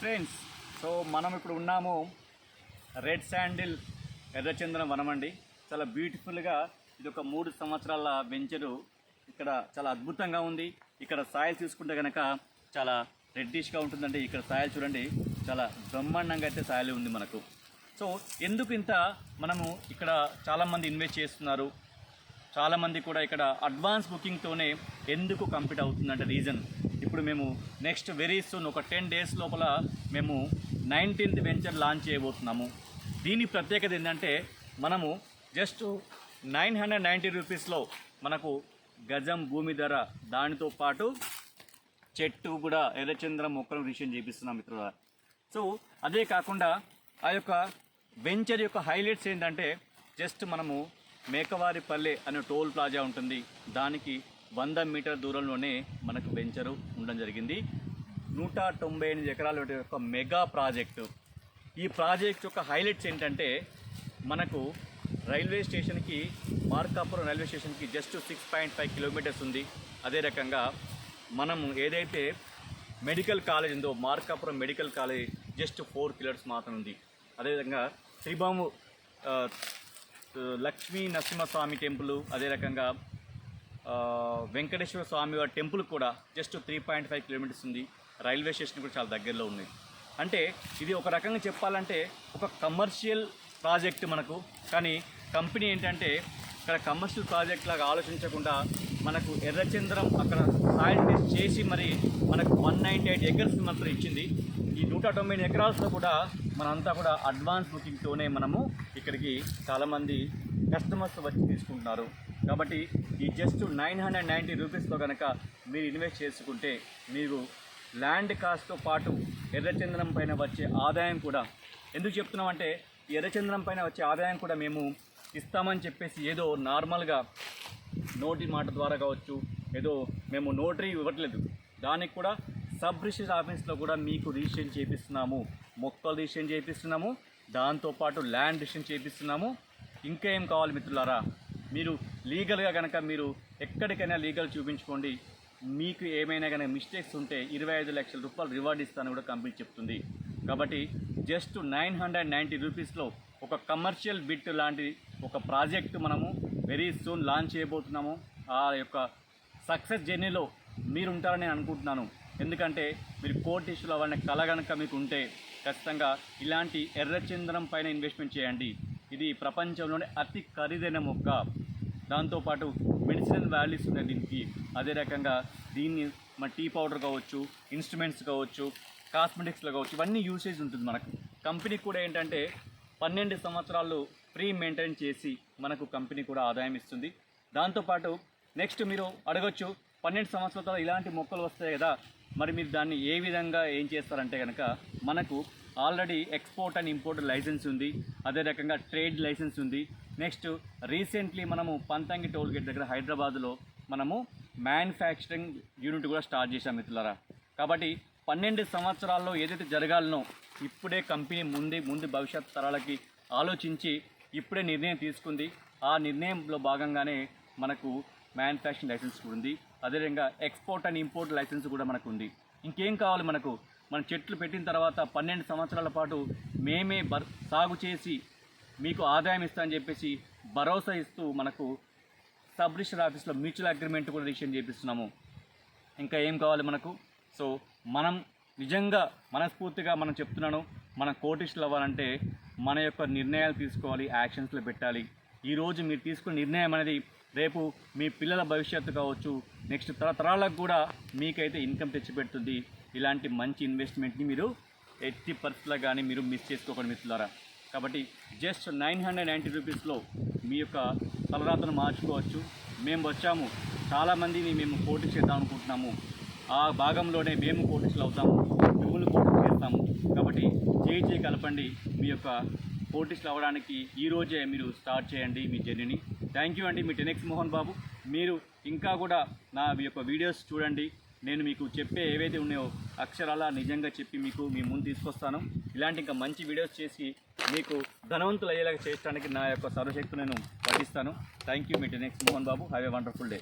Friends. So మనం ఇప్పుడు ఉన్నాము రెడ్ శాండిల్ ఎర్రచందనం వనం అండి. చాలా బ్యూటిఫుల్గా ఇది ఒక మూడు సంవత్సరాల వెంచరు ఇక్కడ చాలా అద్భుతంగా ఉంది. ఇక్కడ సాయిల్ చూసుకుంటే కనుక చాలా రెడ్డిష్గా ఉంటుందండి. ఇక్కడ సాయిల్ చూడండి చాలా బ్రహ్మాండంగా అయితే సాయిల్ ఉంది మనకు. సో ఎందుకు ఇంత మనము ఇక్కడ చాలామంది ఇన్వెస్ట్ చేస్తున్నారు? చాలామంది కూడా ఇక్కడ అడ్వాన్స్ బుకింగ్తోనే ఎందుకు కంప్లీట్ అవుతుందంటే రీజన్ ఇప్పుడు మేము నెక్స్ట్ వెరీ సూన్ ఒక టెన్ డేస్ లోపల మేము నైన్టీన్త్ వెంచర్ లాంచ్ చేయబోతున్నాము. దీని ప్రత్యేకత ఏంటంటే మనము జస్ట్ నైన్ హండ్రెడ్ నైంటీ రూపీస్లో మనకు గజం భూమి ధర దానితో పాటు చెట్టు కూడా ఎర్రచంద్రం మొక్కలు రిషన్ చేపిస్తున్నాం మిత్రుల సో అదే కాకుండా ఆ యొక్క వెంచర్ యొక్క హైలైట్స్ ఏంటంటే జస్ట్ మనము మేకవారిపల్లె అనే టోల్ ప్లాజా ఉంటుంది. దానికి వంద మీటర్ దూరంలోనే మనకు వెంచరు ఉండడం జరిగింది. నూట తొంభై ఎనిమిది ఎకరాల యొక్క మెగా ప్రాజెక్టు. ఈ ప్రాజెక్ట్ యొక్క హైలైట్స్ ఏంటంటే మనకు రైల్వే స్టేషన్కి మార్కాపురం రైల్వే స్టేషన్కి just six point five kilometers ఉంది. అదే రకంగా మనము ఏదైతే మెడికల్ కాలేజ్ ఉందో Markapuram medical college just four kilometers మాత్రం ఉంది. అదేవిధంగా శ్రీబాము లక్ష్మీ నరసింహస్వామి టెంపుల్ అదే రకంగా వెంకటేశ్వర స్వామి వారి టెంపుల్ కూడా just three point five kilometers ఉంది. రైల్వే స్టేషన్ కూడా చాలా దగ్గరలో ఉంది. అంటే ఇది ఒక రకంగా చెప్పాలంటే ఒక కమర్షియల్ ప్రాజెక్ట్ మనకు. కానీ కంపెనీ ఏంటంటే ఇక్కడ కమర్షియల్ ప్రాజెక్ట్ లాగా ఆలోచించకుండా మనకు ఎర్రచంద్రం అక్కడ సాయిల్ టెస్ట్ చేసి మరి మనకు వన్ నైంటీ ఎయిట్ ఎకర్స్ మాత్రం ఇచ్చింది. ఈ నూట తొంభై ఎకరాలతో కూడా మనంతా కూడా అడ్వాన్స్ బుకింగ్తోనే మనము ఇక్కడికి చాలామంది కస్టమర్స్ వచ్చి తీసుకుంటున్నారు. కాబట్టి ఈ జస్ట్ నైన్ హండ్రెడ్ నైంటీ రూపీస్లో కనుక మీరు ఇన్వెస్ట్ చేసుకుంటే మీరు ల్యాండ్ కాస్ట్తో పాటు ఎర్రచంద్రం పైన వచ్చే ఆదాయం కూడా ఎందుకు చెప్తున్నామంటే ఈ ఎర్రచంద్రం పైన వచ్చే ఆదాయం కూడా మేము ఇస్తామని చెప్పేసి ఏదో నార్మల్గా నోటి మాట ద్వారా కావచ్చు ఏదో మేము నోటరీ ఇవ్వట్లేదు. దానికి కూడా సబ్ రిజిస్టర్ ఆఫీస్లో కూడా మీకు రిజిస్ట్రేషన్ చేపిస్తున్నాము. మొక్కలు రిజిస్ట్రేషన్ చేపిస్తున్నాము. దాంతోపాటు ల్యాండ్ రిజిస్ట్రేషన్ చేపిస్తున్నాము. ఇంకా ఏం కావాలి మిత్రులారా? మీరు లీగల్గా కనుక మీరు ఎక్కడికైనా లీగల్ చూపించుకోండి. మీకు ఏమైనా కనుక మిస్టేక్స్ ఉంటే ఇరవై ఐదు లక్షల రూపాయలు రివార్డ్ ఇస్తానని కూడా కంపెనీ చెప్తుంది. కాబట్టి జస్ట్ నైన్ హండ్రెడ్ నైంటీ రూపీస్లో ఒక కమర్షియల్ బిట్ లాంటి ఒక ప్రాజెక్ట్ మనము వెరీ సూన్ లాంచ్ చేయబోతున్నాము. ఆ యొక్క సక్సెస్ జర్నీలో మీరు ఉంటారని నేను అనుకుంటున్నాను. ఎందుకంటే మీరు కోటిష్యులు అవ్వాలనే కళ కనుక మీకు ఉంటే ఖచ్చితంగా ఇలాంటి ఎర్రచంద్రం పైన ఇన్వెస్ట్మెంట్ చేయండి. ఇది ప్రపంచంలోనే అతి ఖరీదైన మొక్క. దాంతోపాటు మెడిసినల్ వాల్యూస్ ఉన్నాయి దీనికి. అదే రకంగా దీన్ని మన టీ పౌడర్ కావచ్చు ఇన్స్ట్రుమెంట్స్ కావచ్చు కాస్మెటిక్స్లో కావచ్చు ఇవన్నీ యూసేజ్ ఉంటుంది మనకు. కంపెనీ కూడా ఏంటంటే పన్నెండు సంవత్సరాలు ఫ్రీ మెయింటైన్ చేసి మనకు కంపెనీ కూడా ఆదాయం ఇస్తుంది. దాంతోపాటు నెక్స్ట్ మీరు అడగచ్చు పన్నెండు సంవత్సరాల తర్వాత ఇలాంటి మొక్కలు వస్తాయి కదా మరి మీరు దాన్ని ఏ విధంగా ఏం చేస్తారంటే కనుక మనకు already export and import license ఉంది. అదే రకంగా ట్రేడ్ లైసెన్స్ ఉంది. నెక్స్ట్ రీసెంట్లీ మనము పంతంగి టోల్ గేట్ దగ్గర హైదరాబాద్లో మనము మ్యానుఫ్యాక్చరింగ్ యూనిట్ కూడా స్టార్ట్ చేశాం మిత్రులరా. కాబట్టి పన్నెండు సంవత్సరాల్లో ఏదైతే జరగాలనో ఇప్పుడే కంపెనీ ముందే ముందు భవిష్యత్ తరాలకి ఆలోచించి ఇప్పుడే నిర్ణయం తీసుకుంది. ఆ నిర్ణయంలో భాగంగానే మనకు మ్యానుఫ్యాక్చరింగ్ లైసెన్స్ కూడా ఉంది. అదేవిధంగా ఎక్స్పోర్ట్ అండ్ ఇంపోర్ట్ లైసెన్స్ కూడా మనకు ఉంది. ఇంకేం కావాలి మనకు? మన చెట్లు పెట్టిన తర్వాత పన్నెండు సంవత్సరాల పాటు మేమే బర్ సాగు చేసి మీకు ఆదాయం ఇస్తా అని చెప్పేసి భరోసా ఇస్తూ మనకు సబ్ రిజిస్టర్ ఆఫీస్లో మ్యూచువల్ అగ్రిమెంట్ కూడా రిజిస్టర్ చేపిస్తున్నాము. ఇంకా ఏం కావాలి మనకు? సో మనం నిజంగా మనస్ఫూర్తిగా మనం చెప్తున్నాను మన కోటిస్టులు అవ్వాలంటే మన యొక్క నిర్ణయాలు తీసుకోవాలి యాక్షన్స్లో పెట్టాలి. ఈరోజు మీరు తీసుకున్న నిర్ణయం అనేది రేపు మీ పిల్లల భవిష్యత్తు కావచ్చు నెక్స్ట్ తరతరాలకు కూడా మీకైతే ఇన్కమ్ తెచ్చిపెడుతుంది. ఇలాంటి మంచి ఇన్వెస్ట్మెంట్ని మీరు ఎట్టి పరిస్థితుల్లో కానీ మీరు మిస్ చేసుకోకండి మిత్రులారా. కాబట్టి జస్ట్ నైన్ హండ్రెడ్ నైంటీ రూపీస్లో మీ యొక్క తలరాతను మార్చుకోవచ్చు. మేము వచ్చాము. చాలామందిని మేము పోటీ చేద్దాం అనుకుంటున్నాము. ఆ భాగంలోనే మేము పోటీసులు అవుతాము. మిమ్మల్ని పోటీ చేస్తాము. కాబట్టి చేయి చేయి కలపండి. మీ యొక్క పోటీసులు అవ్వడానికి ఈరోజే మీరు స్టార్ట్ చేయండి మీ జర్నీని థ్యాంక్ యూ అండి. మీ టెనెక్స్ మోహన్ బాబు. మీరు ఇంకా కూడా నా మీ యొక్క వీడియోస్ చూడండి. నేను మీకు చెప్పే ఏవైతే ఉన్నాయో అక్షరాల నిజంగా చెప్పి మీకు మీ ముందు తీసుకొస్తాను. ఇలాంటి ఇంకా మంచి వీడియోస్ చేసి మీకు ధనవంతులు అయ్యేలాగా చేయడానికి నా యొక్క సర్వశక్తి నేను పఠిస్తాను. Thank you me next Mohan Babu have a wonderful day